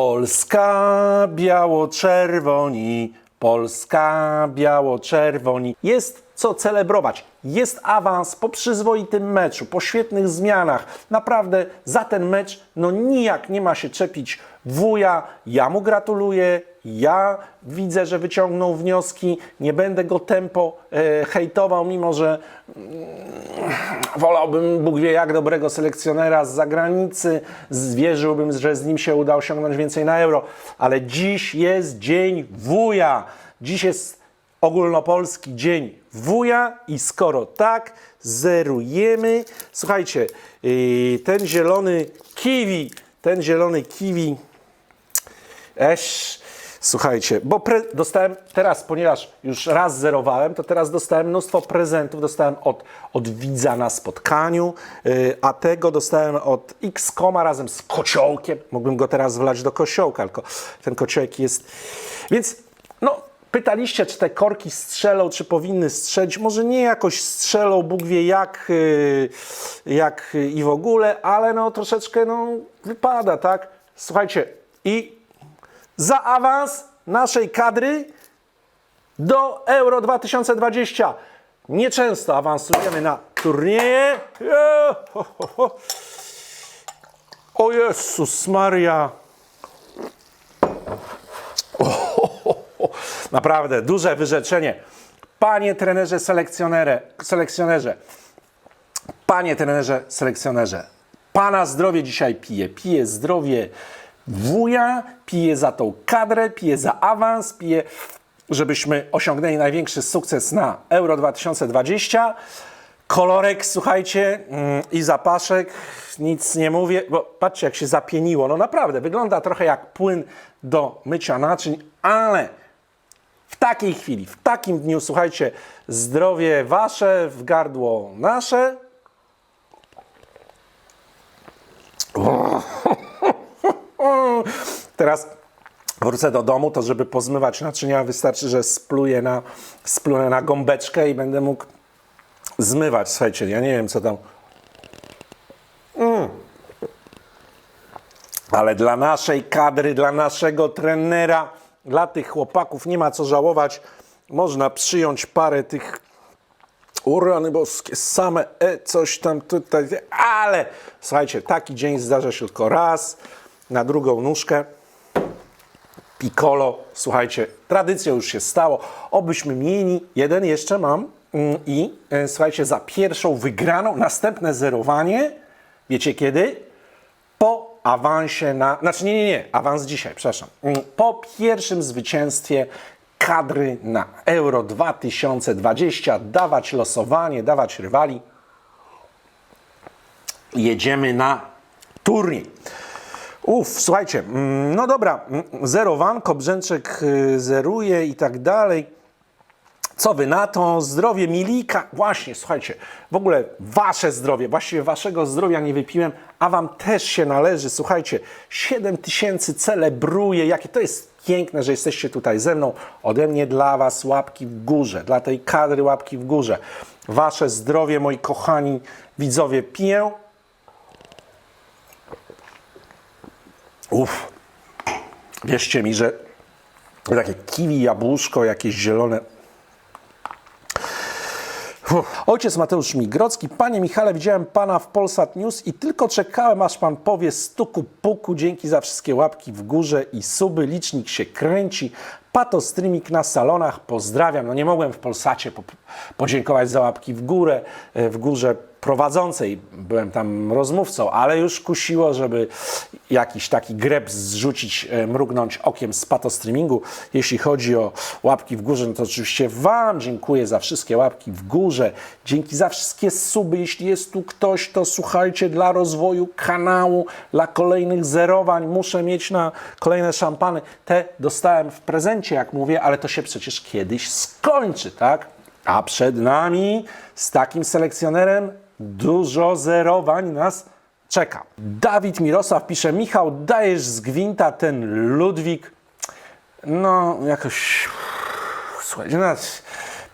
Polska biało-czerwoni, Polska biało-czerwoni. Jest co celebrować. Jest awans po przyzwoitym meczu, po świetnych zmianach. Naprawdę za ten mecz no nijak nie ma się czepić wuja. Ja mu gratuluję. Ja widzę, że wyciągnął wnioski. Nie będę go tempo e, hejtował, mimo że wolałbym, Bóg wie jak, dobrego selekcjonera z zagranicy. Zwierzyłbym, że z nim się uda osiągnąć więcej na euro. Ale dziś jest dzień wuja. Dziś jest ogólnopolski dzień wuja i skoro tak, zerujemy. Słuchajcie, yy, ten zielony kiwi, ten zielony kiwi, Eś, słuchajcie, bo dostałem teraz, ponieważ już raz zerowałem, to teraz dostałem mnóstwo prezentów. Dostałem od, od widza na spotkaniu, yy, a tego dostałem od X-Koma razem z kociołkiem. Mógłbym go teraz wlać do kosiołka, tylko ten kociołek jest. Więc, no, pytaliście, czy te korki strzelą, czy powinny strzelić. Może nie jakoś strzelą, Bóg wie jak, yy, jak i w ogóle, ale no troszeczkę, no, wypada, tak? Słuchajcie, i za awans naszej kadry do Euro 2020. Nieczęsto awansujemy na turnieje. O Jezus Maria. Naprawdę, duże wyrzeczenie. Panie trenerze selekcjonerze, selekcjonerze, Panie trenerze, selekcjonerze, Pana zdrowie dzisiaj piję. Piję zdrowie wuja, piję za tą kadrę, piję za awans, piję, żebyśmy osiągnęli największy sukces na Euro 2020. Kolorek, słuchajcie, mm, i zapaszek, nic nie mówię, bo patrzcie jak się zapieniło. No naprawdę, wygląda trochę jak płyn do mycia naczyń, ale w takiej chwili, w takim dniu, słuchajcie, zdrowie wasze, w gardło nasze. Teraz wrócę do domu, to żeby pozmywać naczynia, wystarczy, że spluję na, splunę na gąbeczkę i będę mógł zmywać. Słuchajcie, ja nie wiem, co tam... Mm. Ale dla naszej kadry, dla naszego trenera, dla tych chłopaków nie ma co żałować. Można przyjąć parę tych urany boskie, same e, coś tam tutaj, ale słuchajcie, taki dzień zdarza się tylko raz, na drugą nóżkę. Piccolo, słuchajcie, tradycją już się stało. Obyśmy mieli, jeden jeszcze mam mm, i e, słuchajcie, za pierwszą wygraną, następne zerowanie, wiecie kiedy? Po awansie na, znaczy nie, nie, nie, awans dzisiaj, przepraszam. Mm, Po pierwszym zwycięstwie kadry na Euro 2020, dawać losowanie, dawać rywali. Jedziemy na turniej. Uff, słuchajcie, mm, no dobra, mm, zerowanko, Brzęczek y, zeruje i tak dalej. Co wy na to? Zdrowie Milika. Właśnie, słuchajcie, w ogóle wasze zdrowie, właściwie waszego zdrowia nie wypiłem, a wam też się należy. Słuchajcie, 7 tysięcy celebruje. Jakie to jest piękne, że jesteście tutaj ze mną. Ode mnie dla was łapki w górze, dla tej kadry łapki w górze. Wasze zdrowie, moi kochani widzowie, piję. Uff, wierzcie mi, że takie kiwi, jabłuszko, jakieś zielone. Uff. Ojciec Mateusz Migrocki. Panie Michale, widziałem Pana w Polsat News i tylko czekałem, aż Pan powie stuku puku. Dzięki za wszystkie łapki w górze i suby. Licznik się kręci. Pato streaming na salonach. Pozdrawiam. No nie mogłem w Polsacie po, podziękować za łapki w górę, e, w górze prowadzącej. Byłem tam rozmówcą, ale już kusiło, żeby jakiś taki greb zrzucić, e, mrugnąć okiem z pato streamingu. Jeśli chodzi o łapki w górze, no to oczywiście Wam dziękuję za wszystkie łapki w górze. Dzięki za wszystkie suby. Jeśli jest tu ktoś, to słuchajcie, dla rozwoju kanału, dla kolejnych zerowań muszę mieć na kolejne szampany. Te dostałem w prezencie, jak mówię, ale to się przecież kiedyś skończy, tak? A przed nami z takim selekcjonerem dużo zerowań nas czeka. Dawid Mirosław pisze, Michał, dajesz z gwinta ten Ludwik. No, jakoś... Słuchajcie, no,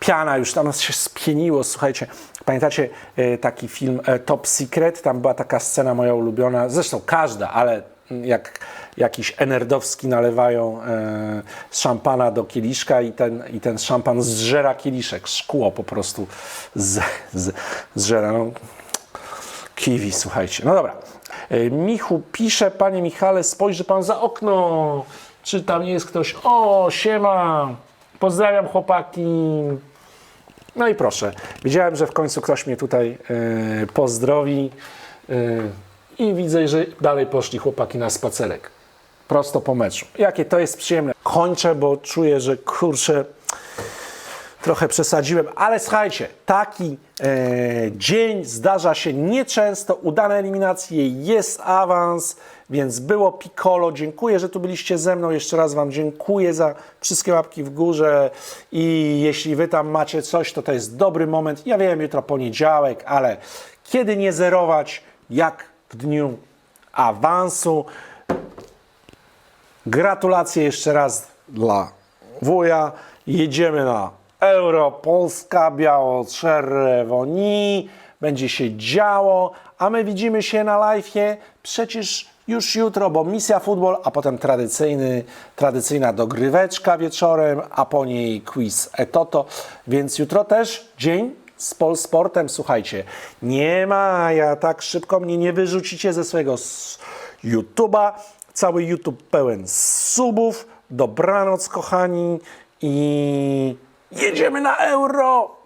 piana już tam się spieniło, słuchajcie. Pamiętacie e, taki film e, Top Secret? Tam była taka scena moja ulubiona, zresztą każda, ale jak jakiś Enerdowski nalewają e, szampana do kieliszka i ten, i ten szampan zżera kieliszek, szkło po prostu z, z, zżera. No, kiwi, słuchajcie. No dobra. E, Michu pisze, panie Michale, spojrzy pan za okno, czy tam jest ktoś. O, siema, pozdrawiam chłopaki. No i proszę, wiedziałem, że w końcu ktoś mnie tutaj e, pozdrowi e, i widzę, że dalej poszli chłopaki na spacerek. Prosto po meczu. Jakie to jest przyjemne. Kończę, bo czuję, że kurczę, trochę przesadziłem, ale słuchajcie, taki e, dzień zdarza się nieczęsto, udane eliminacje, jest awans, więc było Piccolo, dziękuję, że tu byliście ze mną, jeszcze raz Wam dziękuję za wszystkie łapki w górze i jeśli Wy tam macie coś, to to jest dobry moment, ja wiem, jutro poniedziałek, ale kiedy nie zerować, jak w dniu awansu, Gratulacje jeszcze raz dla wuja. Jedziemy na Euro, Polska, biało-czerwoni. Będzie się działo, a my widzimy się na live'ie przecież już jutro, bo misja futbol, a potem tradycyjny, tradycyjna dogryweczka wieczorem, a po niej quiz etoto. Więc jutro też dzień z Polsportem. Słuchajcie, nie ma, ja tak szybko mnie nie wyrzucicie ze swojego YouTube'a. Cały YouTube pełen subów. Dobranoc, kochani. I jedziemy na euro.